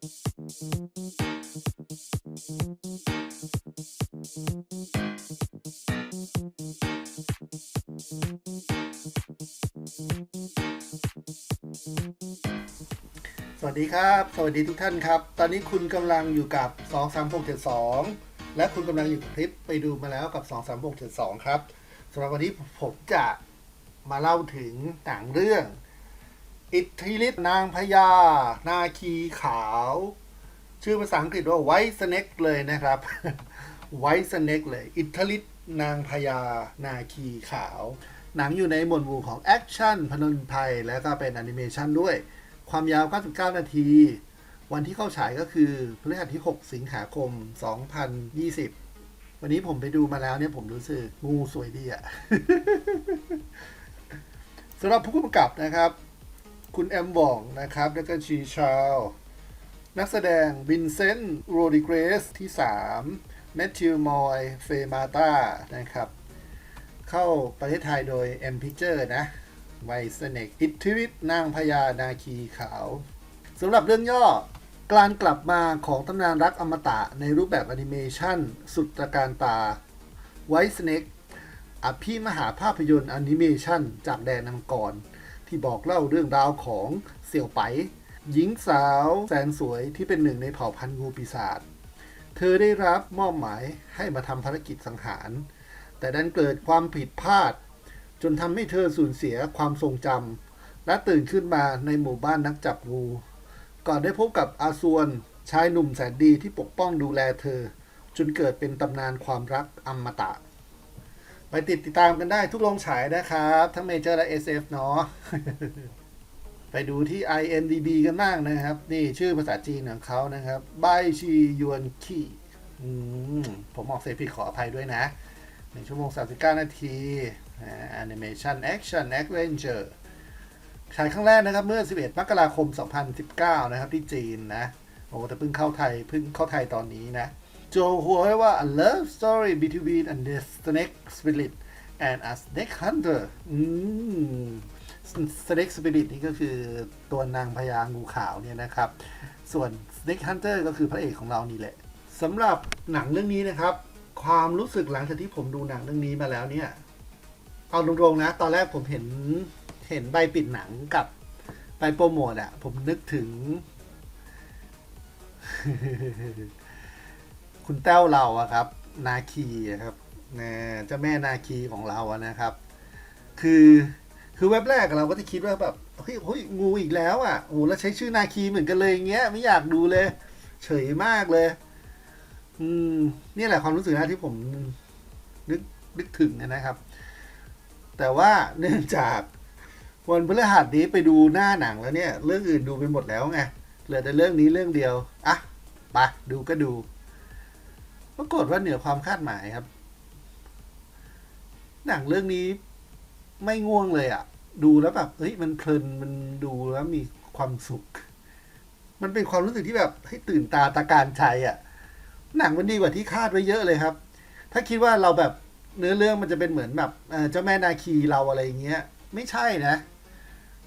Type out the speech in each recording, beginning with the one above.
สวัสดีครับ สวัสดีทุกท่านครับ ตอนนี้คุณกำลังอยู่กับ 23672 และคุณกำลังอยู่กับคลิปไปดูมาแล้วกับ 23672 ครับสำหรับวันนี้ผมจะมาเล่าถึงหนังเรื่อง อิทธิฤทธิ์นางพญา นาคีขาว ชื่อภาษาอังกฤษว่า White Snake เลยนะครับ White Snake เลย อิทธิฤทธิ์นางพญา นาคีขาว หนังอยู่ในหมวดหมู่ของแอคชั่นพนนภัยและก็เป็นแอนิเมชันด้วย ความยาว 99 นาที วันที่เข้าฉายก็คือพฤหัสที่ 6 สิงหาคม 2020 วันนี้ผมไปดูมาแล้วเนี่ยผมรู้สึกงูสวยดีอะสำหรับผู้กำกับนะครับ คุณแอมบองนะครับ แล้วก็ชีชาลนักแสดงวินเซนต์โรดิเกรสที่ 3 แมทธิวมอย เฟมาตานะครับ เข้าประเทศไทยโดย M Picture นะไวสเนกอิทธิฤทธิ์นางพญานาคีขาวสำหรับเรื่องย่อการกลับมาของตำนานรักอมตะในรูปแบบแอนิเมชันสุดตระการตาไวสเนกอภิมหาภาพยนตร์แอนิเมชันจากแดนอังกร ที่บอกเล่าเรื่องราวของเสี่ยวไปหญิงสาวแสนสวยที่เป็นหนึ่งในเผ่าพันธุ์งูปีศาจเธอได้รับมอบหมายให้มาทำภารกิจสังหาร แต่ดันเกิดความผิดพลาด จนทำให้เธอสูญเสียความทรงจำและตื่นขึ้นมาในหมู่บ้านนักจับงู ก่อนได้พบกับอาซวนชายหนุ่มแสนดีที่ปกป้องดูแลเธอ จนเกิดเป็นตำนานความรักอมตะ ไปติดติดตามกันได้ทุกโรงฉายนะครับ ทั้งเมเจอร์และ SF เนาะไปดูที่ IMDB กันบ้างนะครับ นี่ชื่อภาษาจีนของเขานะครับบายชียวนคีผมออกเสียงผิดขออภัยด้วยนะ 1 ชั่วโมง 39 นาทีแอนิเมชันแอคชั่นแอดเวนเจอร์ฉายครั้งแรกนะครับ เมื่อ 11 มกราคม 2019 นะครับ ที่จีนนะ โอ้แต่เพิ่งเข้าไทยเพิ่งเข้าไทยตอนนี้นะ โจหัวไว้ว่า a love story between a snake spirit and a snake hunter อืม snake spirit นี่ก็คือตัวนางพญางูขาวเนี่ยนะครับ ส่วน snake hunter ก็คือพระเอกของเรานี่แหละสำหรับหนังเรื่องนี้นะครับ ความรู้สึกหลังจากที่ผมดูหนังเรื่องนี้มาแล้วเนี่ย เอาตรงๆนะ ตอนแรกผมเห็นเห็นใบปิดหนังกับใบโปรโมทอะผมนึกถึง คุณแต้วเราอะครับ นาคีอะครับนะเจ้าแม่นาคีของเราอะนะครับ คือคือเว็บแรกเราก็จะคิดว่าแบบเฮ้ยเฮ้ยงูอีกแล้วอะโอ้แล้วใช้ชื่อนาคีเหมือนกันเลยอย่างเงี้ย ไม่อยากดูเลย เฉยมากเลย อืมนี่แหละความรู้สึกนะที่ผมนึกนึกถึงนะครับ แต่ว่าเนื่องจากวันพฤหัสนี้ไปดูหน้าหนังแล้วเนี่ย เรื่องอื่นดูไปหมดแล้วไงเหลือแต่เรื่องนี้เรื่องเดียว อะไปดูก็ดู ปรากฏว่าเหนือความคาดหมายครับ หนังเรื่องนี้ไม่ง่วงเลยอะ่ะ ดูแล้วแบบเฮ้ยมันเพลินมันดูแล้วมีความสุข มันเป็นความรู้สึกที่แบบให้ตื่นตาตาการใจอะ่ะ หนังมันดีกว่าที่คาดไว้เยอะเลยครับ ถ้าคิดว่าเราแบบเนื้อเรื่องมันจะเป็นเหมือนแบบเอ่อเจ้าแม่นาคีเราอะไรอย่างเงี้ย ไม่ใช่นะ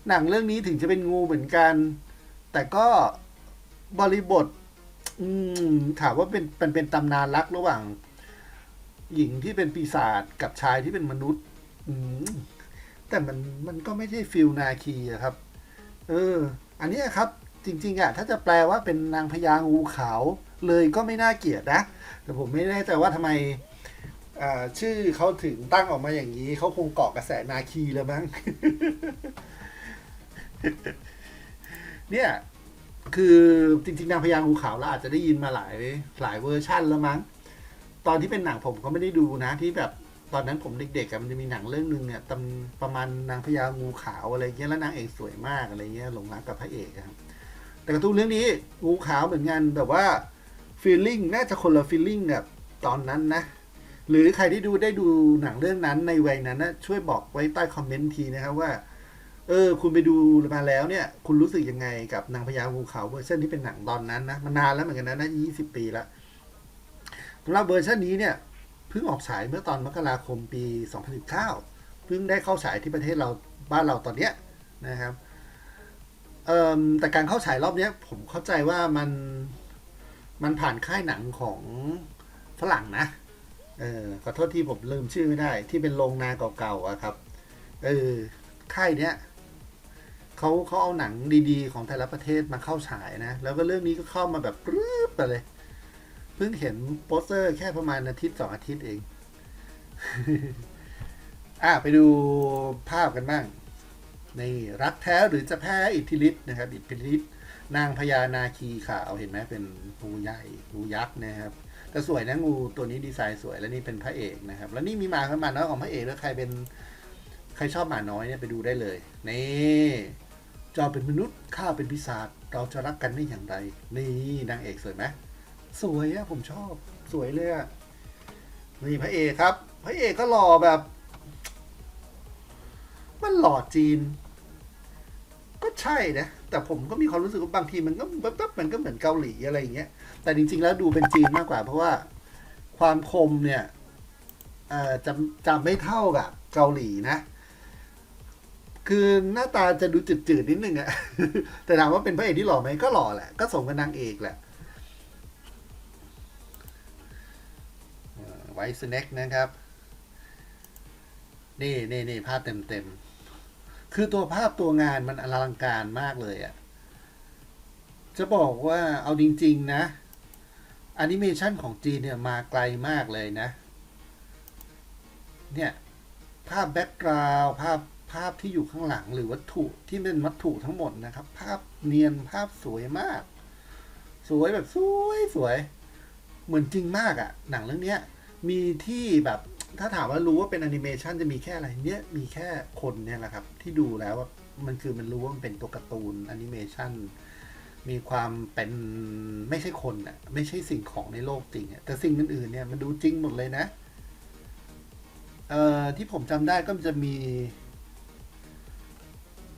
หนังเรื่องนี้ถึงจะเป็นงูเหมือนกัน แต่ก็บริบท อืมถามว่าเป็นเป็นเป็นตำนานรักระหว่าง หญิงที่เป็นปีศาจกับชายที่เป็นมนุษย์ อืมแต่มันมันก็ไม่ใช่ฟิลนาคีอะครับ เออ อันนี้ครับ จริง ๆอะถ้าจะแปลว่าเป็นนางพญางูขาวเลยก็ไม่น่าเกลียดนะ แต่ผมไม่แน่ใจว่าทำไมชื่อเขาถึงตั้งออกมาอย่างนี้ เขาคงเกาะกระแสนาคีแล้วมั้งเนี่ย คือจริงๆนางพญางูขาวเราอาจจะได้ยินมาหลายหลายเวอร์ชั่นแล้วมั้ง ตอนที่เป็นหนังผมก็ไม่ได้ดูนะที่แบบตอนนั้นผมเด็กๆอะมันจะมีหนังเรื่องหนึ่งเนี่ยตำประมาณนางพญางูขาวอะไรเงี้ยแล้วนางเอกสวยมากอะไรเงี้ยหลงรักกับพระเอกครับแต่การ์ตูนเรื่องนี้งูขาวเหมือนกันแบบว่าฟีลลิ่งน่าจะคนละฟีลลิ่งกับตอนนั้นนะ หรือใครที่ดูได้ดูหนังเรื่องนั้นในวัยนั้นนะช่วยบอกไว้ใต้คอมเมนต์ทีนะครับว่า เออ คุณไปดูมาแล้วเนี่ย คุณรู้สึกยังไงกับนางพญางูเขาเวอร์ชันที่เป็นหนังตอนนั้นนะมันนานแล้วเหมือนกันนะน่าจะยี่สิบปีล้วสำหรับเวอร์ชันนี้เนี่ยเพิ่งออกฉายเมื่อตอนมกราคมปี 2019เพิ่งได้เข้าฉายที่ประเทศเราบ้านเราตอนเนี้ยนะครับเอ่อแต่การเข้าฉายรอบเนี้ยผมเข้าใจว่ามันมันผ่านค่ายหนังของฝรั่งนะเออขอโทษที่ผมลืมชื่อไม่ได้ ที่เป็นโรงนาเก่าๆอะครับ เออ ค่ายเนี้ย เขาเขาเอาหนังดีๆ ของแต่ละประเทศมาเข้าฉายนะ แล้วก็เรื่องนี้ก็เข้ามาแบบปรื๊บไปเลย เพิ่งเห็นโปสเตอร์แค่ประมาณอาทิตย์สองอาทิตย์เอง อะไปดูภาพกันบ้าง ในรักแท้หรือจะแพ้อิทธิฤทธิ์นะครับ อิทธิฤทธิ์นางพญานาคีขาวเห็นไหมเป็นงูใหญ่งูยักษ์นะครับแต่สวยนะงูตัวนี้ดีไซน์สวย แล้วนี่เป็นพระเอกนะครับ แล้วนี่มีหมาขึ้นมาน้อยของพระเอกแล้วใครเป็นใครชอบหมาน้อยเนี่ยไปดูได้เลยนี่ จอเป็นมนุษย์ข้าเป็นพิศาจเราจะรักกันได้อย่างไร นี่นางเอกสวยไหมสวยอะผมชอบสวยเลยอะนี่พระเอกครับ พระเอกก็หล่อแบบ มันหล่อจีน ก็ใช่นะ แต่ผมก็มีความรู้สึกว่าบางทีมันก็แป๊บๆมันก็เหมือนเกาหลีอะไรอย่างเงี้ย แต่จริง ๆ แล้วดูเป็นจีนมากกว่า เพราะว่าความคมเนี่ยจะจะไม่เท่ากับเกาหลีนะ คือหน้าตาจะดูจืดๆนิดนึงอะแต่ถามว่าเป็นพระเอกที่หล่อไหมก็หล่อแหละ ก็สมกับนางเอกแหละไวท์สแน็คนะครับ นี่นี่นี่ภาพเต็มเต็มๆคือตัวภาพตัวงานมันอลังการมากเลยอะ่ะ จะบอกว่าเอาจริง ๆ นะแอนิเมชันของจีนเนี่ยมาไกลมากเลยนะ เนี่ย ภาพแบ็กกราวด์ภาพ ภาพที่อยู่ข้างหลังหรือวัตถุที่เป็นวัตถุทั้งหมดนะครับ ภาพเนียนภาพสวยมาก สวยแบบสวยสวย เหมือนจริงมากอะ่ะ หนังเรื่องเนี้ย มีที่แบบถ้าถามว่ารู้ว่าเป็นแอนิเมชันจะมีแค่อะไรเนี้ยมีแค่คนเนี่ยแหละครับ ที่ดูแล้วว่ามันคือมันรู้ว่ามันเป็นตัวการ์ตูนแอนิเมชันมีความเป็นไม่ใช่คนอะ ไม่ใช่สิ่งของในโลกจริงอะแต่สิ่งอื่นๆเนี่ยมันดูจริงหมดเลยนะ เอ่อที่ผมจำได้ก็จะมี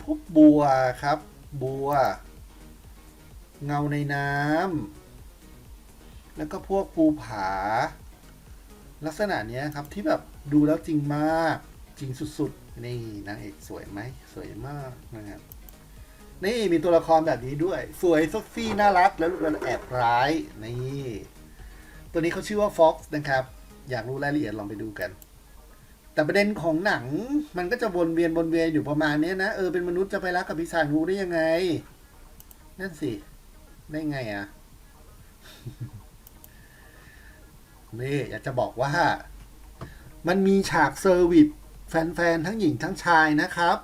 พวกบัวครับ บัว เงาในน้ำแล้วก็พวกภูผา ลักษณะเนี้ยครับที่แบบดูแล้วจริงมาก จริงสุดๆ นี่นางเอกสวยไหมสวยมากนะครับนี่มีตัวละครแบบนี้ด้วย สวยซ็กซี่น่ารักแล้วแล้วแอบร้ายนี่ตัวนี้เขาชื่อว่า Fox นะครับ อยากรู้รายละเอียดลองไปดูกัน แต่ประเด็นของหนังมันก็จะวนเวียนวนเวียนอยู่ประมาณนี้นะ เออเป็นมนุษย์จะไปรักกับพิศาจงูได้ยังไง นั่นสิ ได้ไงอะ่ะนี่อยากจะบอกว่า มันมีฉากเซอร์วิสแฟนๆ ทั้งหญิงทั้งชายนะครับ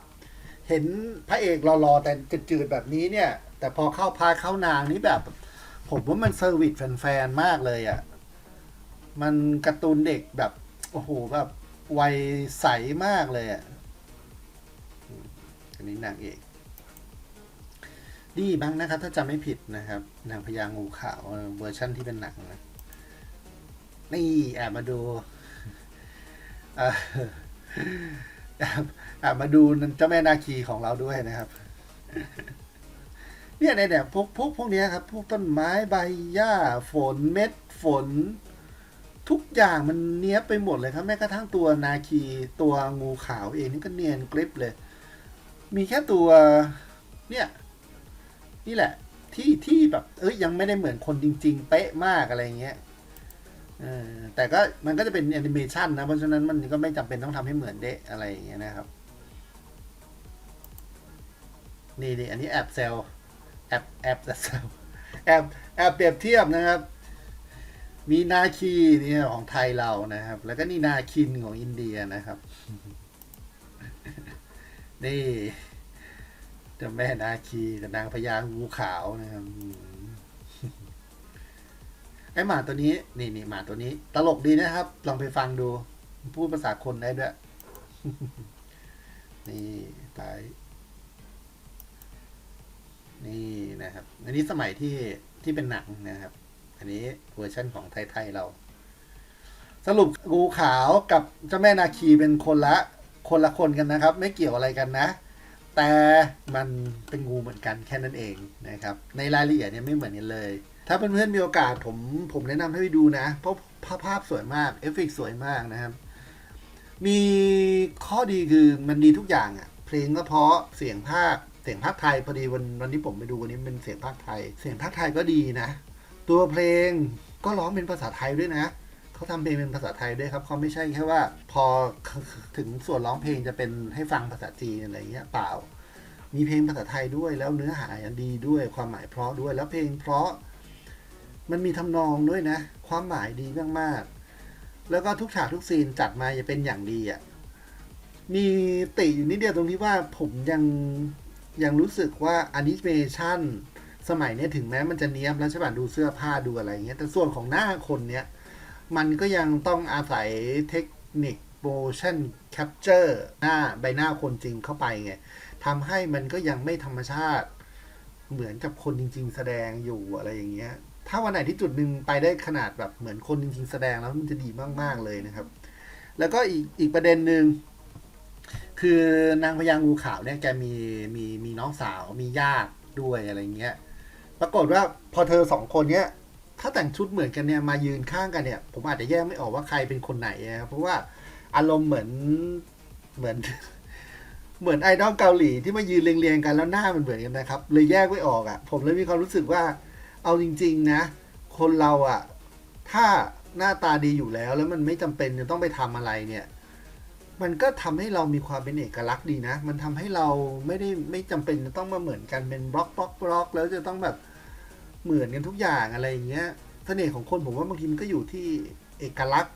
เห็นพระเอกรอๆ แต่จืดๆ แบบนี้เนี่ย แต่พอเข้าพาเข้านางนี่แบบ ผมว่ามันเซอร์วิสแฟนๆ มากเลยอะ่ะ มันการ์ตูนเด็กแบบ โอ้โหแบบ วัยใสมากเลยอะอันนี้นางเอกดีบ้างนะครับ ถ้าจำไม่ผิดนะครับนางพญางูขาวเวอร์ชั่นที่เป็นหนังนะนี่แอบมาดูแอบแอบมาดูเจ้าแม่นาคีของเราด้วยนะครับเนี่ยเนี่ยเนี่ยพวกพวกพวกเนี้ยครับ พวกต้นไม้ใบหญ้าฝนเม็ดฝน ทุกอย่างมันเนี้ยไปหมดเลยครับแม้กระทั่งตัวนาคีตัวงูขาวเองนี่ก็เนียนกริบเลย มีแค่ตัวเนี่ยนี่แหละที่ที่แบบเอ้ยยังไม่ได้เหมือนคนจริง ๆ เป๊ะมากอะไรเงี้ยแต่ก็มันก็จะเป็นแอนิเมชันนะ เพราะฉะนั้นมันก็ไม่จำเป็นต้องทำให้เหมือนเดะอะไรอย่างเงี้ยนะครับ นี่นี่อันนี้แอบเซลแอบแอบเซลแอบแอบเปรียบเทียบนะครับ มีนาคีนี่ของไทยเรานะครับ แล้วก็นี่นาคินของอินเดียนะครับ นี่เจ้าแม่นาคีกับนางพญางูขาวนะครับไอหมาตัวนี้ นี่นี่หมาตัวนี้ ตลกดีนะครับ ลองไปฟังดู พูดภาษาคนได้ด้วย นี่ตายนี่นะครับ อันนี้สมัยที่ที่เป็นหนังนะครับ อันนี้เวอร์ชั่นของไทย ๆ เรา สรุปงูขาวกับเจ้าแม่นาคีเป็นคนละคนละคนกันนะครับ ไม่เกี่ยวอะไรกันนะ แต่มันเป็นงูเหมือนกันแค่นั้นเองนะครับ ในรายละเอียดเนี่ยไม่เหมือนกันเลย ถ้าเพื่อนๆมีโอกาสผมผมแนะนำให้ไปดูนะ เพราะภาพภาพสวยมากเอฟเฟกต์สวยมากนะครับ มีข้อดีคือมันดีทุกอย่างอะ่ะ เพลงก็เพราะเสียงภาคเสียงภาคไทยพอดีวันวันที่ผมไปดูวันนี้เป็นเสียงภาคไทย เสียงภาคไทยก็ดีนะ ตัวเพลงก็ร้องเป็นภาษาไทยด้วยนะเขาทำเพลงเป็นภาษาไทยด้วยครับเขาไม่ใช่แค่ว่า พอถึงส่วนร้องเพลงจะเป็นให้ฟังภาษาจีนอะไรเงี้ยเปล่า มีเพลงภาษาไทยด้วยแล้วเนื้อหาดีด้วยความหมายเพราะด้วยแล้วเพลงเพราะ มันมีทำนองด้วยนะ ความหมายดีมากๆแล้วก็ทุกฉากทุกซีนจัดมาจะเป็นอย่างดีอะ่ะมีติอยู่นิดเดียวตรงที่ว่าผมยังยังรู้สึกว่าแอนิเมชัน สมัยนี้ถึงแม้มันจะเนี้ยบแล้วใช่ป่ะดูเสื้อผ้าดูอะไรอย่างเงี้ยแต่ส่วนของหน้าคนเนี้ยมันก็ยังต้องอาศัยเทคนิค motion capture หน้าใบหน้าคนจริงเข้าไปไงทำให้มันก็ยังไม่ธรรมชาติ เหมือนกับคนจริง ๆ แสดงอยู่อะไรอย่างเงี้ย ถ้าวันไหนที่จุดหนึ่งไปได้ขนาดแบบเหมือนคนจริง ๆ แสดงแล้วมันจะดีมาก ๆ เลยนะครับ แล้วก็อีกอีกประเด็นหนึ่งคือนางพญางูขาวเนี่ยแกมีมีมีน้องสาวมีญาติด้วยอะไรเงี้ย ปรากฏว่าพอเธอสองคนเนี้ย ถ้าแต่งชุดเหมือนกันเนี่ยมายืนข้างกันเนี่ย ผมอาจจะแยกไม่ออกว่าใครเป็นคนไหนนะครับเพราะว่าอารมณ์เหมือนเหมือน เหมือนไอดอลเกาหลีที่มายืนเรียงๆกันแล้วหน้ามันเหมือนกันนะครับ เลยแยกไม่ออกอะ่ะ ผมเลยมีความรู้สึกว่า เอาจริง ๆ นะ คนเราอะ่ะ ถ้าหน้าตาดีอยู่แล้ว แล้วมันไม่จำเป็นจะต้องไปทำอะไรเนี่ยมันก็ทำให้เรามีความเป็นเอกลักษณ์ดีนะ มันทำให้เราไม่ได้ไม่จำเป็นจะต้องมาเหมือนกันเป็นบล็อกบล็อกบล็อกแล้วจะต้องแบบ เหมือนกันทุกอย่างอะไรอย่างเงี้ยเสน่ห์ของคนผมว่าบางทีมันก็อยู่ที่เอกลักษณ์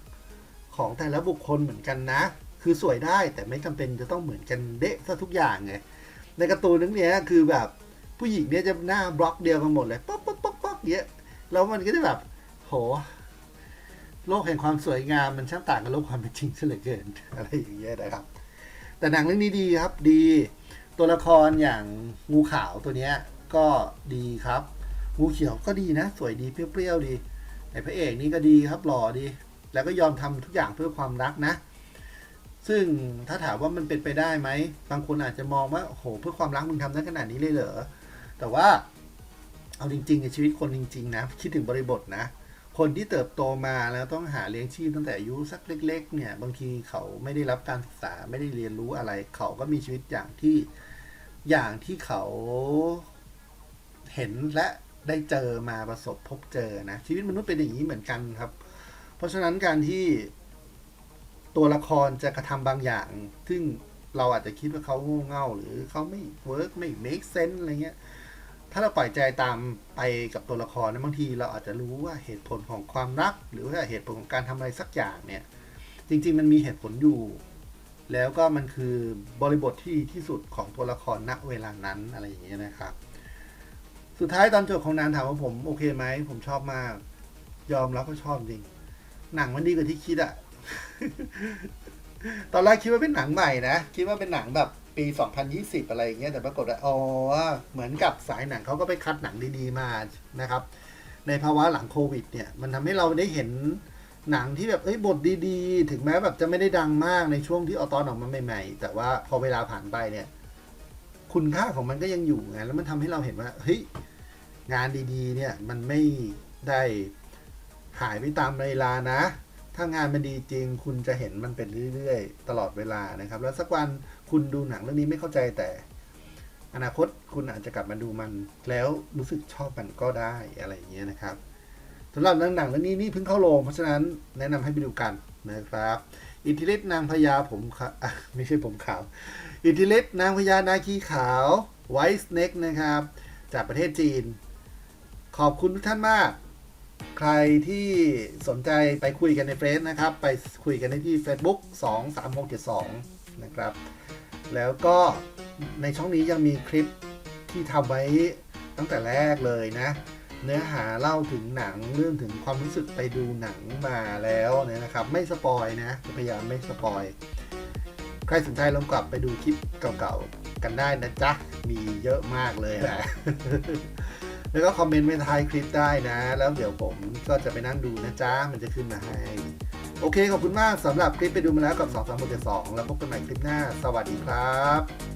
ของแต่ละบุคคลเหมือนกันนะ คือสวยได้แต่ไม่จำเป็นจะต้องเหมือนกันเดะซะทุกอย่างไงในการ์ตูนนึงเนี้ยคือแบบผู้หญิงเนี่ยจะหน้าบล็อกเดียวกันหมดเลยป๊อกป๊อกป๊อกป๊อกเงี้ยแล้วมันก็จะแบบโหโลกแห่งความสวยงามมันช่างต่างกับโลกความเป็นจริงซะเหลือเกินอะไรอย่างเงี้ยนะครับ แต่หนังเรื่องนี้ดีครับดี ตัวละครอย่างงูขาวตัวเนี้ยก็ดีครับ งูเขียวก็ดีนะ สวยดีเปรี้ยวๆดีไอพระเอกนี่ก็ดีครับหล่อดี แล้วก็ยอมทำทุกอย่างเพื่อความรักนะ ซึ่งถ้าถามว่ามันเป็นไปได้ไหมบางคนอาจจะมองว่าโอ้โหเพื่อความรักมึงทำได้ขนาดนี้เลยเหรอแต่ว่าเอาจริงๆในชีวิตคนจริง ๆ นะ คิดถึงบริบทนะ คนที่เติบโตมาแล้วต้องหาเลี้ยงชีพตั้งแต่อายุสักเล็ก ๆ เนี่ย บางทีเขาไม่ได้รับการศึกษาไม่ได้เรียนรู้อะไร เขาก็มีชีวิตอย่างที่อย่างที่เขาเห็นและ ได้เจอมาประสบพบเจอนะชีวิตมนุษย์เป็นอย่างนี้เหมือนกันครับ เพราะฉะนั้นการที่ตัวละครจะกระทำบางอย่าง ซึ่งเราอาจจะคิดว่าเขาโง่เง่า หรือเขาไม่เวิร์กไม่ make sense อะไรเงี้ยถ้าเราปล่อยใจตามไปกับตัวละครนะบางทีเราอาจจะรู้ว่าเหตุผลของความรัก หรือว่าเหตุผลของการทำอะไรสักอย่างเนี่ย จริง ๆ มันมีเหตุผลอยู่ แล้วก็มันคือบริบทที่ที่สุดของตัวละครณเวลานั้นอะไรอย่างเงี้ยนะครับ สุดท้ายตอนจบของนานถามว่าผมโอเคไหม ผมชอบมาก ยอมรับว่าชอบจริง หนังมันดีกว่าที่คิดอะ ตอนแรกคิดว่าเป็นหนังใหม่นะ คิดว่าเป็นหนังแบบปี 2020 อะไรอย่างเงี้ย แต่ปรากฏว่าอ๋อเหมือนกับสายหนังเขาก็ไปคัดหนังดีๆมานะครับ ในภาวะหลังโควิด เนี่ย มันทำให้เราได้เห็นหนังที่แบบเอ้ยบทดีๆ ถึงแม้แบบจะไม่ได้ดังมากในช่วงที่เอาตอนออกมาใหม่ ๆ แต่ว่าพอเวลาผ่านไปเนี่ย คุณค่าของมันก็ยังอยู่ไงแล้วมันทำให้เราเห็นว่าเฮ้ยงานดีๆ เนี่ยมันไม่ได้หายไปตามเวลานะ ถ้างานมันดีจริง คุณจะเห็นมันเป็นเรื่อยๆ ตลอดเวลานะครับ แล้วสักวันคุณดูหนังเรื่องนี้ไม่เข้าใจแต่ อนาคตคุณอาจจะกลับมาดูมัน แล้วรู้สึกชอบมันก็ได้อะไรอย่างเงี้ยนะครับสำหรับหนังเรื่องนี้นี่เพิ่งเข้าโรงเพราะฉะนั้นแนะนำให้ไปดูกันนะครับ อิทธิฤทธิ์นางพญาผมขาวอะไม่ใช่ผมขาว อิทธิฤทธิ์นางพญานาคีขาวไวส์เน็กนะครับ จากประเทศจีน ขอบคุณทุกท่านมาก ใครที่สนใจไปคุยกันในเฟซนะครับ ไปคุยกันได้ที่ Facebook 2 3 6 7 2 นะครับ แล้วก็ในช่องนี้ยังมีคลิปที่ทำไว้ตั้งแต่แรกเลยนะ เนื้อหาเล่าถึงหนังเรื่องถึงความรู้สึกไปดูหนังมาแล้วเนี่ยนะครับ ไม่สปอยนะพยายามไม่สปอย ใครสนใจลองกลับไปดูคลิปเก่าๆกันได้นะจ๊ะ มีเยอะมากเลยแหละแล้วก็คอมเมนต์ไว้ท้ายคลิปได้นะ แล้วเดี๋ยวผมก็จะไปนั่งดูนะจ๊ะ มันจะขึ้นมาให้ โอเค ขอบคุณมากสำหรับคลิปไปดูมาแล้วกับ 2 3 6 7 2 แล้วพบกันใหม่คลิปหน้า สวัสดีครับ